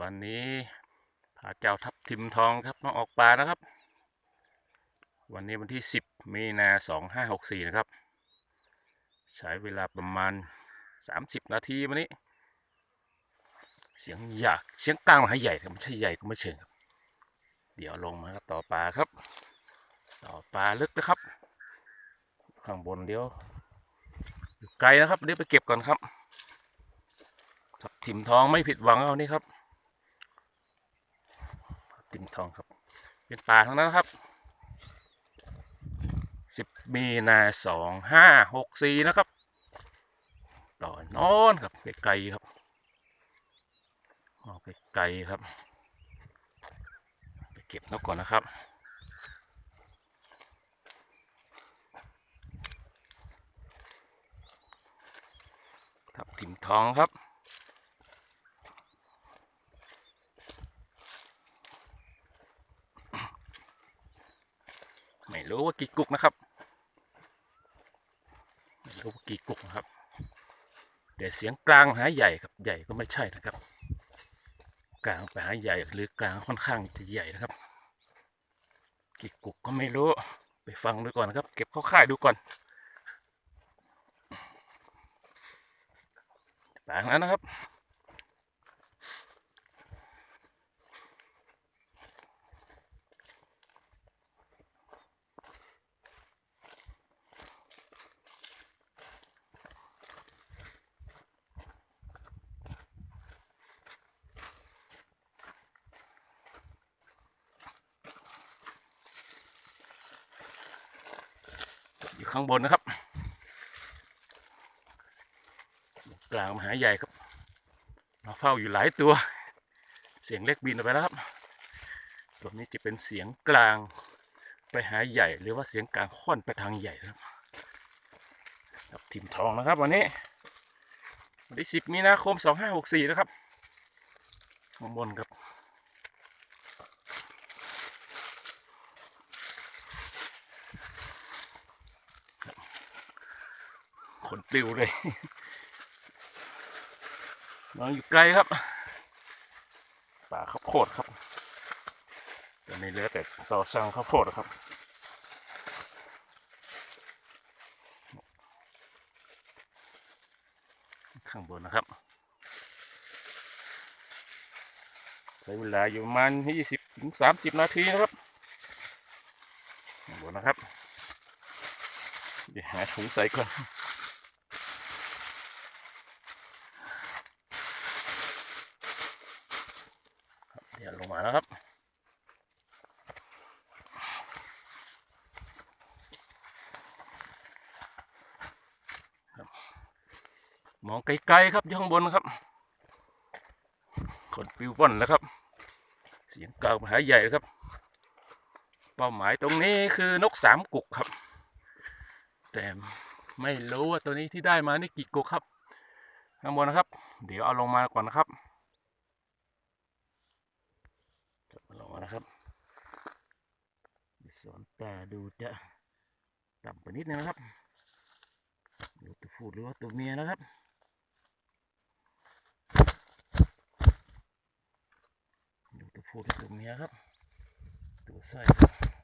วันนี้พาเจ้าทับทิมทองครับมาออกปลานะครับ วันนี้วันที่ 10 มีนา2564 นะครับ ใช้เวลาประมาณ 30 นาทีวันนี้ เสียงหยากเสียงกลางมหาใหญ่ครับไม่ใช่ใหญ่ก็ไม่เชิงครับ เดี๋ยวลงมาครับต่อปลาครับ ต่อปลาลึกนะครับ ข้างบนเดี๋ยวอยู่ไกลนะครับเดี๋ยวไปเก็บก่อนครับทับทิมทองไม่ผิดหวังเอานี่ครับ ทับทิมทองครับ เป็นปลาทั้งนั้นครับสิบมีนาสองห้าหกสี่นะครับต่อนอนครับไกลครับออกไกลครับ ไปเก็บนกก่อนนะครับ ทับทิมทองครับ ไม่รู้ว่ากี่กุกนะครับ ไม่รู้ว่ากี่กุกนะครับ แต่เสียงกลางหาใหญ่ครับใหญ่ก็ไม่ใช่นะครับ กลางไปหาใหญ่หรือกลางค่อนข้างจะใหญ่นะครับกี่กุกก็ไม่รู้ ไปฟังดูก่อนนะครับ เก็บเข้าค่ายดูก่อนต่างนั้นนะครับ ข้างบนนะครับกลางมหาใหญ่ครับมาเฝ้าอยู่หลายตัว เสียงเล็กบินออกไปแล้วครับ ตัวนี้จะเป็นเสียงกลางไปหาใหญ่หรือว่าเสียงกลางค่อนไปทางใหญ่ครับครับทีมทองนะครับวันนี้วันที่10มีนาคม2564นะครับข้างบนครับ นปลิวเลยนอนอยู่ไกลครับ ป่าข้าวโพดครับตอนนี้เหลือแต่ต่อสั่งข้าวโพดครับข้างบนนะครับ ใช้เวลาอยู่ประมาณ20ถึง30 นาทีนะครับข้างบนนะครับ เดี๋ยวหาถุงใส่ก่อน ยวลงมาแล้วครับครับมองไกลๆครับอยู่ข้างบนครับคนปิวว่อนแล้วครับ เสียงกลางมหาใหญ่ครับ เป้าหมายตรงนี้คือนกสามกุกครับ แต่ไม่รู้ว่าตัวนี้ที่ได้มานี่กี่กุกครับ ข้างบนนะครับ เดี๋ยวเอาลงมาก่อนนะครับ กลับมาลงมา นะครับสอนตาดูจะต่ำไปนิดนึงนะครับดูตัวผู้หรือว่าตัวเมียนะครับดูตัวผู้หรือตัวเมียครับ ตัวไส้ครับ